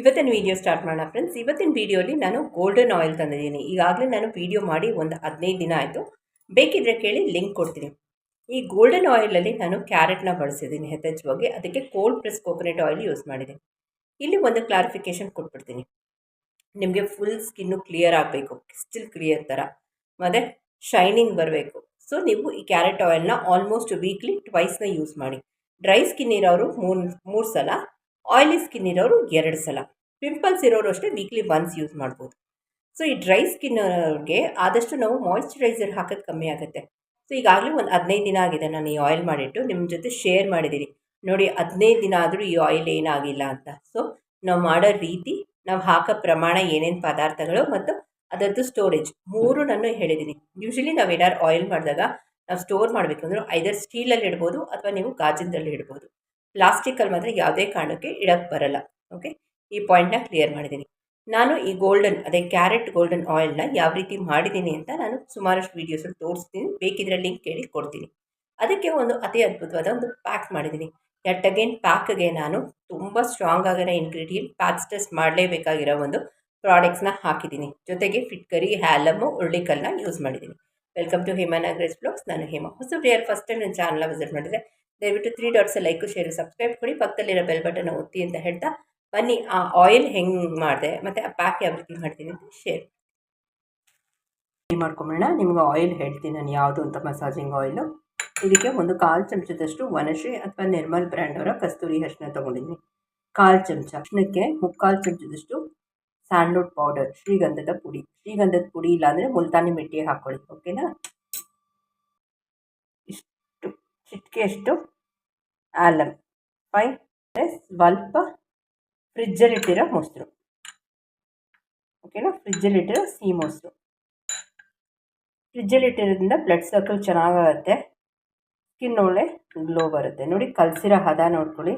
ಇವತ್ತಿನ video start ಮಾಡೋಣ friends ಇವತ್ತಿನ ವಿಡಿಯೋಲಿ ನಾನು ಗೋಲ್ಡನ್ ಆಯಿಲ್ ತಂದಿದ್ದೀನಿ. ಈಗಾಗಲೇ ನಾನು ವಿಡಿಯೋ ಮಾಡಿ ಒಂದು ಹದಿನೈದು ದಿನ ಆಯಿತು. ಬೇಕಿದ್ರೆ ಕೇಳಿ ಲಿಂಕ್ ಕೊಡ್ತೀನಿ. ಈ ಗೋಲ್ಡನ್ ಆಯಿಲಲ್ಲಿ ನಾನು ಕ್ಯಾರೆಟ್ನ ಬಳಸಿದ್ದೀನಿ ಯಥೇಚ್ಛವಾಗಿ ಅದಕ್ಕೆ cold press coconut oil use ಮಾಡಿದ್ದೀನಿ. ಇಲ್ಲಿ ಒಂದು ಕ್ಲಾರಿಫಿಕೇಷನ್ ಕೊಟ್ಬಿಡ್ತೀನಿ. ನಿಮಗೆ ಫುಲ್ ಸ್ಕಿನ್ನು ಕ್ಲಿಯರ್ ಆಗಬೇಕು. ಸ್ಟಿಲ್ ಕ್ಲಿಯರ್ ಥರ ಮತ್ತು ಶೈನಿಂಗ್ ಬರಬೇಕು. ಸೊ ನೀವು ಈ ಕ್ಯಾರೆಟ್ ಆಯಿಲ್ನ ಆಲ್ಮೋಸ್ಟ್ ವೀಕ್ಲಿ ಟ್ವೈಸ್ನ ಯೂಸ್ ಮಾಡಿ. ಡ್ರೈ ಸ್ಕಿನ್ ಇರೋರು ಮೂರು ಮೂರು ಸಲ ಆಯಿಲಿ ಸ್ಕಿನ್ ಇರೋರು ಎರಡು ಸಲ. ಪಿಂಪಲ್ಸ್ ಇರೋರು ಅಷ್ಟೇ ವೀಕ್ಲಿ ಒನ್ಸ್ ಯೂಸ್ ಮಾಡ್ಬೋದು. ಸೊ ಈ ಡ್ರೈ ಸ್ಕಿನ್ ಅವ್ರಿಗೆ ಆದಷ್ಟು ನಾವು ಮಾಯಿಶ್ಚರೈಸರ್ ಹಾಕೋದು ಕಮ್ಮಿ ಆಗುತ್ತೆ. ಸೊ ಈಗಾಗಲೇ ಒಂದು ಹದಿನೈದು ದಿನ ಆಗಿದೆ ನಾನು ಈ ಆಯಿಲ್ ಮಾಡಿಟ್ಟು ನಿಮ್ಮ ಜೊತೆ ಶೇರ್ ಮಾಡಿದ್ದೀನಿ ನೋಡಿ, ಹದಿನೈದು ದಿನ ಆದರೂ ಈ ಆಯಿಲ್ ಏನಾಗಿಲ್ಲ ಅಂತ. ಸೊ ನಾವು ಮಾಡೋ ರೀತಿ ನಾವು ಹಾಕೋ ಪ್ರಮಾಣ ಏನೇನು ಪದಾರ್ಥಗಳು ಮತ್ತು ಅದರದ್ದು ಸ್ಟೋರೇಜ್ ಮೂರು ನಾನು ಹೇಳಿದ್ದೀನಿ ಯೂಶಲಿ ನಾವು ಏನಾದ್ರು ಆಯಿಲ್ ಮಾಡಿದಾಗ ನಾವು ಸ್ಟೋರ್ ಮಾಡಬೇಕು ಮಾಡಬೇಕಂದ್ರೆ ಐದರ್ ಸ್ಟೀಲಲ್ಲಿ ಇಡ್ಬೋದು ಅಥವಾ ನೀವು ಗಾಜಿನದಲ್ಲಿ ಇಡ್ಬೋದು. ಪ್ಲಾಸ್ಟಿಕಲ್ಲಿ ಮಾತ್ರ ಯಾವುದೇ ಕಾರಣಕ್ಕೆ ಇಡಕ್ಕೆ ಬರಲ್ಲ. ಓಕೆ ಈ ಪಾಯಿಂಟ್ನ ಕ್ಲಿಯರ್ ಮಾಡಿದ್ದೀನಿ ನಾನು ಈ ಗೋಲ್ಡನ್ ಅದೇ ಕ್ಯಾರೆಟ್ ಗೋಲ್ಡನ್ ಆಯಿಲ್ನ ಯಾವ ರೀತಿ ಮಾಡಿದ್ದೀನಿ ಅಂತ ನಾನು ಸುಮಾರಷ್ಟು ವೀಡಿಯೋಸಲ್ಲಿ ತೋರಿಸ್ತೀನಿ. ಬೇಕಿದ್ರೆ ಲಿಂಕ್ ಕೇಳಿ ಕೊಡ್ತೀನಿ. ಅದಕ್ಕೆ ಒಂದು ಅತಿ ಅದ್ಭುತವಾದ ಒಂದು ಪ್ಯಾಕ್ ಮಾಡಿದ್ದೀನಿ ಎಟ್ ಅಗೇನ್ ಪ್ಯಾಕ್ಗೆ ನಾನು ತುಂಬ ಸ್ಟ್ರಾಂಗ್ ಆಗಿರೋ ಪ್ಯಾಕ್ ಟೆಸ್ಟ್ ಮಾಡಲೇಬೇಕಾಗಿರೋ ಒಂದು ಪ್ರಾಡಕ್ಟ್ಸ್ನ ಹಾಕಿದ್ದೀನಿ ಜೊತೆಗೆ ಫಿಟ್ಕರಿ ಹ್ಯಾಲಮ್ಮು ಉರುಳಿಕಲ್ನ ಯೂಸ್ ಮಾಡಿದ್ದೀನಿ ವೆಲ್ಕಮ್ ಟು ಹಿಮಾನಾಗ್ರೆಸ್ ಬ್ಲಾಗ್ಸ್ ನಾನು ಹಿಮಾ ಹೊಸ ಫಸ್ಟ್ ಟೈಮ್ ನನ್ನ ಚಾನಲ್ನ ವಿಸಿಟ್ ಮಾಡಿದರೆ ದಯವಿಟ್ಟು three dots like share subscribe ಕೊಡಿ. ಪಕ್ಕದಲ್ಲಿರೋ ಬೆಲ್ ಬಟನ್ ಒತ್ತಿ ಅಂತ ಹೇಳ್ತಾ ಬನ್ನಿ. ಆ ಆಯಿಲ್ ಹೆಂಗೆ ಮಾಡಿದೆ, ಮತ್ತು ಆ ಪ್ಯಾಕ್ ಯಾವ ರೀತಿ ಮಾಡ್ತೀನಿ ಅಂತ ಶೇರ್ ಮಾಡ್ಕೊಂಬಿಡೋಣ ನಿಮ್ಗೆ ಆಯಿಲ್ ಹೇಳ್ತೀನಿ ನಾನು ಯಾವುದು ಅಂತ ಮಸಾಜಿಂಗ್ ಆಯಿಲು ಇದಕ್ಕೆ ಒಂದು ಕಾಲು ಚಮಚದಷ್ಟು ವನಶ್ರೀ ಅಥವಾ ನಿರ್ಮಲ್ ಬ್ರ್ಯಾಂಡ್ ಅವರ ಕಸ್ತೂರಿ ಅರಿಶಿನ ತೊಗೊಂಡಿದ್ದೀನಿ. ಕಾಲು ಚಮಚ. ಅರ್ಶಿನಕ್ಕೆ ಮುಕ್ಕಾಲು ಚಮಚದಷ್ಟು ಸ್ಯಾಂಡ್ವುಡ್ ಪೌಡರ್ ಶ್ರೀಗಂಧದ ಪುಡಿ. ಶ್ರೀಗಂಧದ ಪುಡಿ ಇಲ್ಲಾಂದರೆ ಮುಲ್ತಾನಿ ಮಿಟ್ಟಿ ಹಾಕ್ಕೊಳ್ಳಿ ಓಕೆನಾ ಚಿಟಿಕೆಯಷ್ಟು ಆಲಮ್ ಫೈನ್ ಸ್ವಲ್ಪ ಫ್ರಿಜ್ಜಲ್ಲಿಟ್ಟಿರೋ ಮೊಸರು. ಓಕೆನಾ ಫ್ರಿಜ್ಜಲ್ಲಿಟ್ಟಿರೋ ಸಿಹಿ ಮೊಸರು. ಫ್ರಿಜ್ಜಲ್ಲಿಟ್ಟಿರೋದ್ರಿಂದ ಬ್ಲಡ್ ಸರ್ಕಲ್ ಚೆನ್ನಾಗಾಗುತ್ತೆ. ಸ್ಕಿನ್ ಒಳ್ಳೆ ಗ್ಲೋ ಬರುತ್ತೆ. ನೋಡಿ, ಕಲಸಿರೋ ಹದ ನೋಡ್ಕೊಳ್ಳಿ.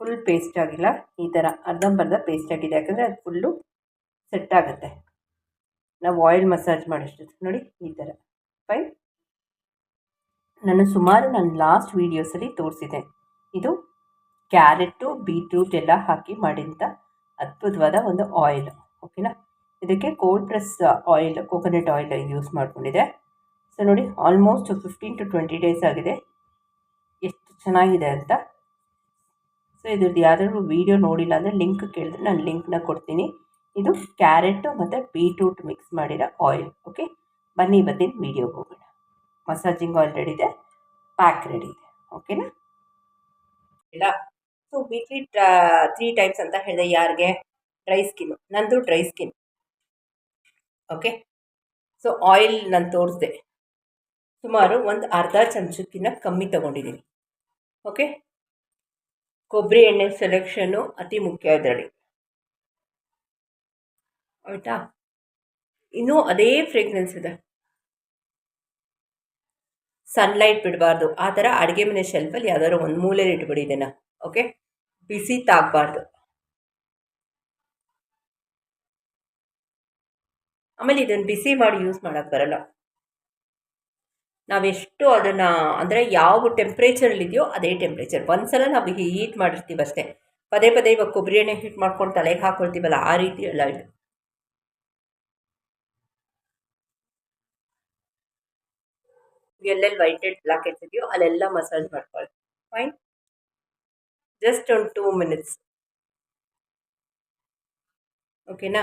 ಫುಲ್ ಪೇಸ್ಟ್ ಆಗಿಲ್ಲ. ಈ ಥರ ಅರ್ಧಂಬರ್ಧ ಪೇಸ್ಟ್ ಆಗಿದೆ. ಯಾಕಂದರೆ ಅದು ಫುಲ್ಲು ಸೆಟ್ ಆಗುತ್ತೆ. ನಾವು ಆಯಿಲ್ ಮಸಾಜ್ ಮಾಡೋಷ್ಟು ನೋಡಿ, ಈ ಥರ ಫೈನ್ ನಾನು ಸುಮಾರು ನನ್ನ ಲಾಸ್ಟ್ ವೀಡಿಯೋಸಲ್ಲಿ ತೋರಿಸಿದೆ. ಇದು ಕ್ಯಾರೆಟು ಬೀಟ್ರೂಟ್ ಎಲ್ಲ ಹಾಕಿ ಮಾಡಿದಂಥ ಅದ್ಭುತವಾದ ಒಂದು ಆಯಿಲ್ ಓಕೆನಾ ಇದಕ್ಕೆ cold press oil coconut oil use ಮಾಡ್ಕೊಂಡಿದೆ. ಸೊ ನೋಡಿ almost fifteen to twenty days ಆಗಿದೆ. ಎಷ್ಟು ಚೆನ್ನಾಗಿದೆ ಅಂತ. ಸೊ ಇದ್ರದ್ದು ಯಾವ್ದಾದ್ರು ವೀಡಿಯೋ ನೋಡಿಲ್ಲ ಅಂದರೆ ಲಿಂಕ್ ಕೇಳಿದ್ರೆ ನಾನು ಲಿಂಕ್ನ ಕೊಡ್ತೀನಿ. ಇದು ಕ್ಯಾರೆಟು ಮತ್ತು ಬೀಟ್ರೂಟ್ ಮಿಕ್ಸ್ ಮಾಡಿರೋ ಆಯಿಲ್ ಓಕೆ ಬನ್ನಿ ಬನ್ನಿ ವೀಡಿಯೋಗೆ ಹೋಗೋಣ. ಮಸಾಜಿಂಗ್ ಆಯಿಲ್ ರೆಡಿ ಇದೆ ಪ್ಯಾಕ್ ರೆಡಿ ಇದೆ ಓಕೆನಾ ಇಲ್ಲ. ಸೊ ವೀಕ್ಲಿ ತ್ರೀ ಟೈಮ್ಸ್ ಅಂತ ಹೇಳಿದೆ ಯಾರಿಗೆ? ಡ್ರೈ ಸ್ಕಿನ್ನು ನಂದು dry skin okay so oil ನಾನು ತೋರಿಸ್ದೆ. ಸುಮಾರು ಒಂದು ಅರ್ಧ ಚಮಚಕ್ಕಿಂತ ಕಮ್ಮಿ ತೊಗೊಂಡಿದ್ದೀನಿ ಓಕೆ ಕೊಬ್ಬರಿ ಎಣ್ಣೆ ಸೆಲೆಕ್ಷನ್ನು ಅತಿ ಮುಖ್ಯ ಇದರಲ್ಲಿ. ಆಯಿತಾ? ಇನ್ನೂ ಅದೇ ಫ್ರೇಗ್ರೆನ್ಸ್ ಇದೆ. ಸನ್ಲೈಟ್ ಬಿಡಬಾರ್ದು. ಆ ಥರ ಅಡುಗೆ ಮನೆ ಶೆಲ್ಫಲ್ಲಿ ಯಾವ್ದಾದ್ರು ಒಂದು ಮೂಲೆಯಲ್ಲಿ ಇಟ್ಬಿಡಿ ಇದನ್ನು ಓಕೆ ಬಿಸಿ ತಾಗಬಾರ್ದು. ಆಮೇಲೆ ಇದನ್ನು ಬಿಸಿ ಮಾಡಿ ಯೂಸ್ ಮಾಡೋಕ್ಕೆ ಬರಲ್ಲ. ನಾವೆಷ್ಟು ಅದನ್ನು, ಅಂದರೆ ಯಾವ ಟೆಂಪ್ರೇಚರಲ್ಲಿದೆಯೋ ಅದೇ ಟೆಂಪ್ರೇಚರ್ ಒಂದ್ಸಲ ನಾವು ಹೀಟ್ ಮಾಡಿರ್ತೀವಿ ಅಷ್ಟೇ ಪದೇ ಪದೇ ಇವಾಗ ಕೊಬ್ಬರಿ ಎಣ್ಣೆ ಹೀಟ್ ಮಾಡ್ಕೊಂಡು ತಲೆಗೆ ಹಾಕ್ಕೊಳ್ತೀವಲ್ಲ ಆ ರೀತಿ ಎಲ್ಲ ಇದು. ಎಲ್ಲೆಲ್ಲಿ ವೈಟ್ ಹೆಡ್ ಬ್ಲ್ಯಾಕ್ ಹೆಡ್ಸ್ ಇದೆಯೋ ಅಲ್ಲೆಲ್ಲ ಮಸಾಜ್ ಮಾಡ್ಕೊಳ್ಳಿ. ಫೈನ್ ಜಸ್ಟ್ ಒಂದು ಟೂ ಮಿನಿಟ್ಸ್ ಓಕೆನಾ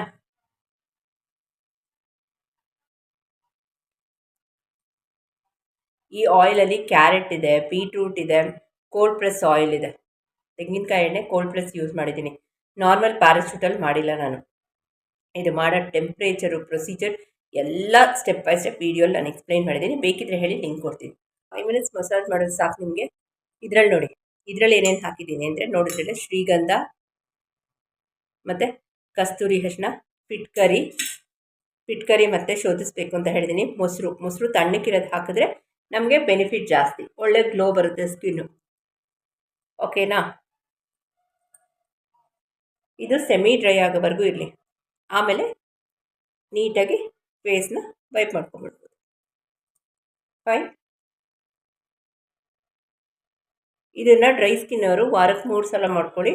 ಈ ಆಯಿಲಲ್ಲಿ ಕ್ಯಾರೆಟ್ ಇದೆ ಬೀಟ್ರೂಟ್ ಇದೆ ಕೋಲ್ಡ್ ಪ್ರೆಸ್ ಆಯಿಲ್ ಇದೆ. ತೆಂಗಿನಕಾಯಿ ಎಣ್ಣೆ ಕೋಲ್ಡ್ ಪ್ರೆಸ್ ಯೂಸ್ ಮಾಡಿದ್ದೀನಿ. ನಾರ್ಮಲ್ ಪ್ಯಾರಾಶೂಟಲ್ಲಿ ಮಾಡಿಲ್ಲ ನಾನು. ಇದು ಮಾಡೋ ಟೆಂಪ್ರೇಚರು ಪ್ರೊಸೀಜರ್ ಎಲ್ಲ ಸ್ಟೆಪ್ ಬೈ ಸ್ಟೆಪ್ ವೀಡಿಯೋಲಿ ನಾನು ಎಕ್ಸ್ಪ್ಲೈನ್ ಮಾಡಿದ್ದೀನಿ. ಬೇಕಿದ್ರೆ ಹೇಳಿ ಲಿಂಕ್ ಕೊಡ್ತೀನಿ. ಫೈವ್ ಮಿನಿಟ್ಸ್ ಮಸಾಜ್ ಮಾಡೋದು ಸಾಕು ನಿಮಗೆ. ಇದರಲ್ಲಿ ನೋಡಿ, ಇದರಲ್ಲಿ ಏನೇನು ಹಾಕಿದ್ದೀನಿ ಅಂದರೆ ನೋಡಿದ್ರೆ ಶ್ರೀಗಂಧ, ಮತ್ತು ಕಸ್ತೂರಿ ಹಸ್ನ ಪಿಟ್ಕರಿ ಪಿಟ್ಕರಿ ಮತ್ತು ಶೋಧಿಸ್ಬೇಕು ಅಂತ ಹೇಳಿದ್ದೀನಿ ಮೊಸರು ಮೊಸರು ತಣ್ಣಕ್ಕಿರೋದು ಹಾಕಿದ್ರೆ ನಮಗೆ ಬೆನಿಫಿಟ್ ಜಾಸ್ತಿ. ಒಳ್ಳೆ ಗ್ಲೋ ಬರುತ್ತೆ ಸ್ಕಿನ್ನು ಓಕೆನಾ ಇದು ಸೆಮಿ ಡ್ರೈ ಆಗೋವರೆಗೂ ಇರಲಿ. ಆಮೇಲೆ ನೀಟಾಗಿ ಫೇಸ್ನ ವೈಪ್ ಮಾಡ್ಕೊಂಬಿಡ್ಬೋದು ಫೈನ್ ಇದನ್ನು ಡ್ರೈ ಸ್ಕಿನ್ ಅವರು ವಾರಕ್ಕೆ ಮೂರು ಸಲ ಮಾಡ್ಕೊಳ್ಳಿ.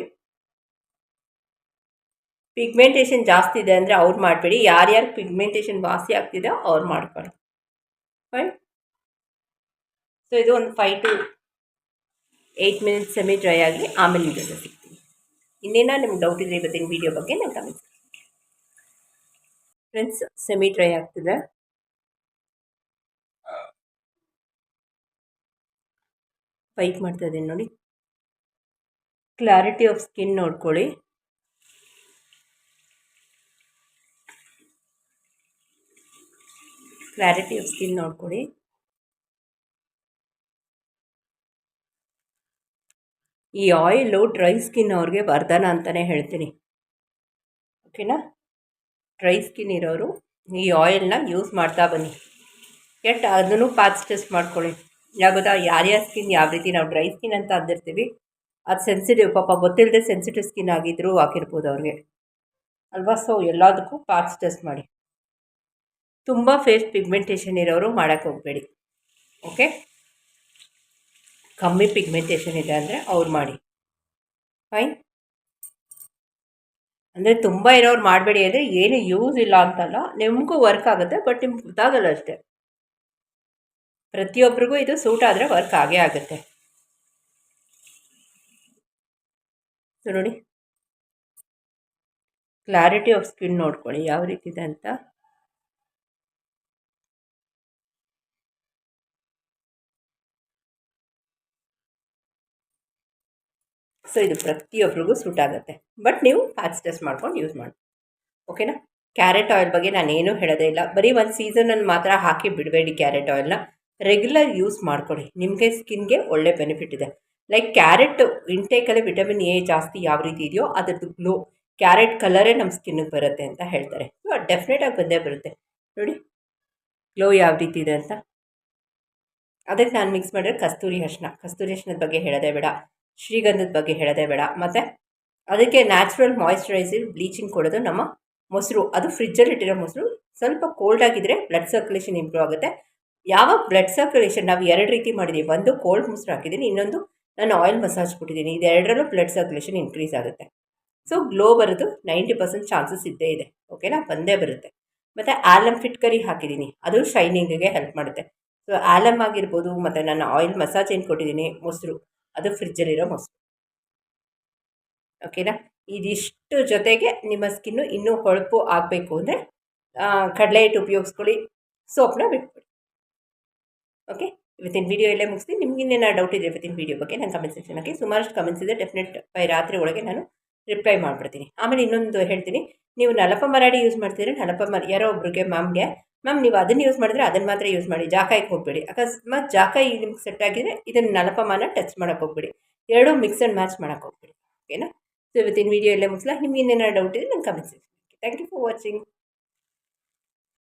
ಪಿಗ್ಮೆಂಟೇಷನ್ ಜಾಸ್ತಿ ಇದೆ ಅಂದರೆ ಅವ್ರು ಮಾಡಬೇಡಿ. ಯಾರ್ಯಾರು ಪಿಗ್ಮೆಂಟೇಷನ್ ವಾಸಿ ಆಗ್ತಿದೆ ಅವ್ರು ಮಾಡ್ಕೊಳ್ಳಿ. ಫೈನ್ ಸೊ ಇದು ಒಂದು five to eight minutes semi dry ಆಗಲಿ ಆಮೇಲೆ ಜೊತೆ ಸಿಗ್ತೀನಿ. ಇನ್ನೇನ ನಿಮ್ಗೆ ಡೌಟ್ ಇದ್ರೆ ಇವತ್ತಿನ ವೀಡಿಯೋ ಬಗ್ಗೆ ನಾನು ಕಮೆಂಟ್ಸ್ ಫ್ರೆಂಡ್ಸ್ ಸೆಮಿ ಡ್ರೈ ಆಗ್ತಿದೆ. ವೈಟ್ ಮಾಡ್ತಾ ಇದ್ದೀನಿ ನೋಡಿ. ಕ್ಲಾರಿಟಿ ಆಫ್ ಸ್ಕಿನ್ ನೋಡ್ಕೊಳ್ಳಿ. ಕ್ಲಾರಿಟಿ ಆಫ್ ಸ್ಕಿನ್ ನೋಡ್ಕೊಳ್ಳಿ. ಈ ಆಯಿಲು ಡ್ರೈ ಸ್ಕಿನ್ ಅವ್ರಿಗೆ ವರದಾನ ಅಂತಲೇ ಹೇಳ್ತೀನಿ. ಓಕೆನಾ ಡ್ರೈ ಸ್ಕಿನ್ ಇರೋರು ಈ ಆಯಿಲ್ನ ಯೂಸ್ ಮಾಡ್ತಾ ಬನ್ನಿ. ಎಟ್ ಅದನ್ನು ಪಾಚ್ ಟೆಸ್ಟ್ ಮಾಡ್ಕೊಳ್ಳಿ. ಯಾಗೋದಾ ಯಾರ್ಯಾರ ಸ್ಕಿನ್ ಯಾವ ರೀತಿ ನಾವು ಡ್ರೈ ಸ್ಕಿನ್ ಅಂತ ಅಂದಿರ್ತೀವಿ, ಅದು ಸೆನ್ಸಿಟಿವ್ ಪಾಪ ಗೊತ್ತಿಲ್ಲದೆ ಸೆನ್ಸಿಟಿವ್ ಸ್ಕಿನ್ ಆಗಿದ್ದರೂ ಹಾಕಿರ್ಬೋದು ಅವ್ರಿಗೆ. ಅಲ್ವಾ? ಸೊ ಎಲ್ಲದಕ್ಕೂ ಪಾಚ್ ಟೆಸ್ಟ್ ಮಾಡಿ. ತುಂಬ ಫೇಸ್ ಪಿಗ್ಮೆಂಟೇಷನ್ ಇರೋರು ಮಾಡೋಕ್ಕೆ ಹೋಗಬೇಡಿ. ಓಕೆ ಕಮ್ಮಿ ಪಿಗ್ಮೆಂಟೇಷನ್ ಇದೆ ಅಂದರೆ ಅವ್ರು ಮಾಡಿ. ಫೈನ್ ಅಂದರೆ ತುಂಬ ಇರೋರು ಮಾಡಬೇಡಿ ಅಂದರೆ ಏನು ಯೂಸ್ ಇಲ್ಲ ಅಂತಲ್ಲ, ನಿಮಗೂ ವರ್ಕ್ ಆಗುತ್ತೆ ಬಟ್ ನಿಮ್ಗೆ ಗೊತ್ತಾಗಲ್ಲ ಅಷ್ಟೇ. ಪ್ರತಿಯೊಬ್ಬರಿಗೂ ಇದು ಸೂಟ್ ಆದರೆ ವರ್ಕ್ ಆಗೇ ಆಗುತ್ತೆ. ನೋಡಿ ಕ್ಲಾರಿಟಿ ಆಫ್ ಸ್ಕಿನ್ ನೋಡ್ಕೊಳ್ಳಿ, ಯಾವ ರೀತಿ ಇದೆ ಅಂತ. ಸೊ ಇದು ಪ್ರತಿಯೊಬ್ಬರಿಗೂ ಸೂಟ್ ಆಗುತ್ತೆ. ಬಟ್ ನೀವು ಪ್ಯಾಚ್ ಟೆಸ್ಟ್ ಮಾಡ್ಕೊಂಡು ಯೂಸ್ ಮಾಡಿ. ಓಕೆನಾ ಕ್ಯಾರೆಟ್ ಆಯಿಲ್ ಬಗ್ಗೆ ನಾನು ಏನೂ ಹೇಳೋದೇ ಇಲ್ಲ. ಬರೀ ಒಂದು ಸೀಸನಲ್ಲಿ ಮಾತ್ರ ಹಾಕಿ ಬಿಡಬೇಡಿ ಕ್ಯಾರೆಟ್ ಆಯಿಲ್ನ ರೆಗ್ಯುಲರ್ ಯೂಸ್ ಮಾಡಿಕೊಡಿ. ನಿಮಗೆ ಸ್ಕಿನ್ಗೆ ಒಳ್ಳೆ ಬೆನಿಫಿಟ್ ಇದೆ. ಲೈಕ್ ಕ್ಯಾರೆಟ್ ಇಂಟೇಕಲ್ಲಿ ವಿಟಮಿನ್ ಎ ಜಾಸ್ತಿ ಯಾವ ರೀತಿ ಇದೆಯೋ ಅದರದ್ದು ಗ್ಲೋ ಕ್ಯಾರೆಟ್ ಕಲರೇ ನಮ್ಮ ಸ್ಕಿನ್ನಿಗೆ ಬರುತ್ತೆ ಅಂತ ಹೇಳ್ತಾರೆ. ಸೊ ಡೆಫಿನೆಟಾಗಿ ಬಂದೇ ಬರುತ್ತೆ. ನೋಡಿ. ಗ್ಲೋ ಯಾವ ರೀತಿ ಇದೆ ಅಂತ. ಅದಕ್ಕೆ ನಾನು ಮಿಕ್ಸ್ ಮಾಡಿದ್ರೆ ಕಸ್ತೂರಿ ಅರ್ಶಿನ ಕಸ್ತೂರಿ ಅರ್ಶಿನದ ಬಗ್ಗೆ ಹೇಳೋದೇ ಬೇಡ. ಶ್ರೀಗಂಧದ ಬಗ್ಗೆ ಹೇಳೋದೇ ಬೇಡ. ಮತ್ತು ಅದಕ್ಕೆ ನ್ಯಾಚುರಲ್ ಮಾಯಿಶ್ಚರೈಸರ್ ಬ್ಲೀಚಿಂಗ್ ಕೊಡೋದು ನಮ್ಮ ಮೊಸರು. ಅದು ಫ್ರಿಜ್ಜಲ್ಲಿ ಇಟ್ಟಿರೋ ಮೊಸರು. ಸ್ವಲ್ಪ ಕೋಲ್ಡ್ ಆಗಿದ್ರೆ ಬ್ಲಡ್ ಸರ್ಕ್ಯುಲೇಷನ್ ಇಂಪ್ರೂವ್ ಆಗುತ್ತೆ. ಯಾವ ಬ್ಲಡ್ ಸರ್ಕ್ಯುಲೇಷನ್ ನಾವು ಎರಡು ರೀತಿ ಮಾಡಿದ್ದೀವಿ ಒಂದು ಕೋಲ್ಡ್ ಮೊಸರು ಹಾಕಿದ್ದೀನಿ, ಇನ್ನೊಂದು ನಾನು ಆಯಿಲ್ ಮಸಾಜ್ ಕೊಟ್ಟಿದ್ದೀನಿ. ಇದೆರಡರಲ್ಲೂ ಬ್ಲಡ್ ಸರ್ಕ್ಯುಲೇಷನ್ ಇನ್ಕ್ರೀಸ್ ಆಗುತ್ತೆ. ಸೊ ಗ್ಲೋ ಬರೋದು ನೈಂಟಿ ಪರ್ಸೆಂಟ್ ಚಾನ್ಸಸ್ ಇದ್ದೇ ಇದೆ. ಓಕೆನಾ ಬಂದೇ ಬರುತ್ತೆ. ಮತ್ತು ಆಲಮ್ ಫಿಟ್ ಕರಿ ಹಾಕಿದ್ದೀನಿ. ಅದು ಶೈನಿಂಗಿಗೆ ಹೆಲ್ಪ್ ಮಾಡುತ್ತೆ. ಸೊ ಆಲಮ್ ಆಗಿರ್ಬೋದು, ಮತ್ತು ನಾನು ಆಯಿಲ್ ಮಸಾಜ್ ಏನು ಕೊಟ್ಟಿದ್ದೀನಿ, ಮೊಸರು. ಅದು ಫ್ರಿಜ್ಜಲ್ಲಿರೋ ಮೊಸರು. ಓಕೆನಾ ಇದಿಷ್ಟು ಜೊತೆಗೆ ನಿಮ್ಮ ಸ್ಕಿನ್ನು ಇನ್ನೂ ಹೊಳಪು ಆಗಬೇಕು ಅಂದರೆ ಕಡಲೆ ಹಿಟ್ಟು ಉಪಯೋಗಿಸ್ಕೊಳ್ಳಿ, ಸೋಪ್ನ ಬಿಟ್ಬಿಡಿ. ಓಕೆ ಇವತ್ತಿನ ವೀಡಿಯೋ ಇಲ್ಲೇ ಮುಗಿಸಿ ನಿಮ್ಗೆ ಇನ್ನೇನು ಡೌಟ್ ಇದೆ ಇವತ್ತಿನ ವೀಡಿಯೋ ಬಗ್ಗೆ ನಾನು ಕಮೆಂಟ್ ಸೆಕ್ಷನ್ ಹಾಕಿ ಸುಮಾರಷ್ಟು ಕಮೆಂಟ್ಸ್ ಇದೆ. ಡೆಫಿನೆಟ್ ಬೈ ರಾತ್ರಿ ಒಳಗೆ ನಾನು ರಿಪ್ಲೈ ಮಾಡಿಬಿಡ್ತೀನಿ. ಆಮೇಲೆ ಇನ್ನೊಂದು ಹೇಳ್ತೀನಿ. ನೀವು ನಲಪ ಮರಾಡಿ ಯೂಸ್ ಮಾಡ್ತಿದ್ರೆ ನಲಪ ಮರ ಯಾರೋ ಒಬ್ರಿಗೆ ಮ್ಯಾಮ್ಗೆ ಮ್ಯಾಮ್, ನೀವು ಅದನ್ನು ಯೂಸ್ ಮಾಡಿದ್ರೆ ಅದನ್ನು ಮಾತ್ರ ಯೂಸ್ ಮಾಡಿ, ಜಾಕಾಯಿಗೆ ಹೋಗಬೇಡಿ. ಅಕಸ್ಮಾತ್ ಜಾಕಾಯಿ ನಿಮ್ಗೆ ಸೆಟ್ ಆಗಿದೆ ಇದನ್ನು ನಲಪಮಾನ ಟಚ್ ಮಾಡೋಕ್ಕೆ ಹೋಗ್ಬೇಡಿ. ಎರಡೂ ಮಿಕ್ಸ್ ಆ್ಯಂಡ್ ಮ್ಯಾಚ್ ಮಾಡೋಕ್ಕೆ ಹೋಗ್ಬೇಡಿ. ಓಕೆನಾ ಸೊ ಇವತ್ತಿನ ವೀಡಿಯೋ ಎಲ್ಲೇ ಮುಗಿಸ್ಲಾ. ನಿಮ್ಗೆ ಇನ್ನೇನಾದ್ರು ಡೌಟ್ ಇದೆ ನಂಗೆ comment thank you for watching